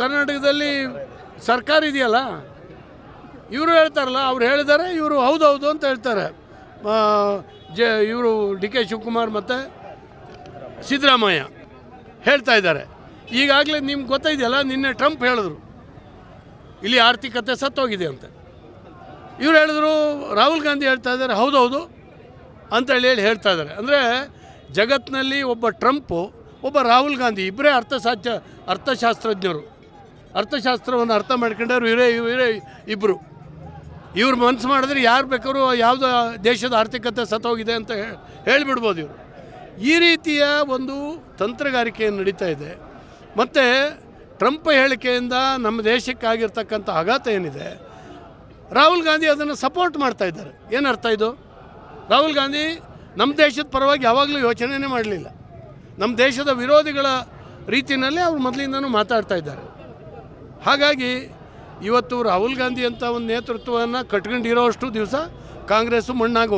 ಕರ್ನಾಟಕದಲ್ಲಿ ಸರ್ಕಾರ ಇದೆಯಲ್ಲ? ಇವರು ಹೇಳ್ತಾರಲ್ಲ, ಅವ್ರು ಹೇಳಿದ್ದಾರೆ, ಇವರು ಹೌದು ಹೌದು ಅಂತ ಹೇಳ್ತಾರೆ. ಜೆ, ಇವರು ಡಿ ಕೆ ಶಿವಕುಮಾರ್ ಮತ್ತು ಸಿದ್ದರಾಮಯ್ಯ ಹೇಳ್ತಾ ಇದ್ದಾರೆ. ಈಗಾಗಲೇ ನಿಮ್ಗೆ ಗೊತ್ತಿದೆಯಲ್ಲ ನಿನ್ನೆ ಟ್ರಂಪ್ ಹೇಳಿದ್ರು. ಇಲ್ಲಿ ಆರ್ಥಿಕತೆ ಸತ್ತೋಗಿದೆ ಅಂತ. ಇವ್ರು ಹೇಳಿದ್ರು, ರಾಹುಲ್ ಗಾಂಧಿ ಹೇಳ್ತಾ ಇದ್ದಾರೆ ಹೌದೌದು ಅಂತೇಳಿ ಹೇಳಿ ಹೇಳ್ತಾ ಇದ್ದಾರೆ. ಅಂದರೆ ಜಗತ್ತಿನಲ್ಲಿ ಒಬ್ಬ ಟ್ರಂಪು ಒಬ್ಬ ರಾಹುಲ್ ಗಾಂಧಿ ಇಬ್ಬರೇ ಅರ್ಥಶಾಸ್ತ್ರ ಅರ್ಥಶಾಸ್ತ್ರಜ್ಞರು. ಅರ್ಥಶಾಸ್ತ್ರವನ್ನು ಅರ್ಥ ಮಾಡ್ಕೊಂಡವ್ರು ಇವರೇ ಇವರೇ ಇಬ್ಬರು ಇವ್ರು ಮನಸ್ಸು ಮಾಡಿದ್ರೆ ಯಾರು ಬೇಕಾದ್ರೂ ಯಾವುದೋ ದೇಶದ ಆರ್ಥಿಕತೆ ಸತ್ತೋಗಿದೆ ಅಂತ ಹೇಳಿಬಿಡ್ಬೋದು ಇವರು. ಈ ರೀತಿಯ ಒಂದು ತಂತ್ರಗಾರಿಕೆ ನಡೀತಾ ಇದೆ. ಮತ್ತು ಟ್ರಂಪ್ ಹೇಳಿಕೆಯಿಂದ ನಮ್ಮ ದೇಶಕ್ಕಾಗಿರ್ತಕ್ಕಂಥ ಆಘಾತ ಏನಿದೆ? ರಾಹುಲ್ ಗಾಂಧಿ ಅದನ್ನು ಸಪೋರ್ಟ್ ಮಾಡ್ತಾ ಇದ್ದಾರೆ. ಏನರ್ಥ ಇದು? ರಾಹುಲ್ ಗಾಂಧಿ ನಮ್ಮ ದೇಶದ ಪರವಾಗಿ ಯಾವಾಗಲೂ ಯೋಚನೆನೇ ಮಾಡಲಿಲ್ಲ. ನಮ್ಮ ದೇಶದ ವಿರೋಧಿಗಳ ರೀತಿಯಲ್ಲೇ ಅವರು ಮೊದಲಿಂದನೂ ಮಾತಾಡ್ತಾ ಇದ್ದಾರೆ. ಹಾಗಾಗಿ ಇವತ್ತು ರಾಹುಲ್ ಗಾಂಧಿ ಅಂತ ಒಂದು ನೇತೃತ್ವವನ್ನು ಕಟ್ಕೊಂಡಿರೋಷ್ಟು ದಿವಸ ಕಾಂಗ್ರೆಸ್ಸು ಮಣ್ಣಾಗಿ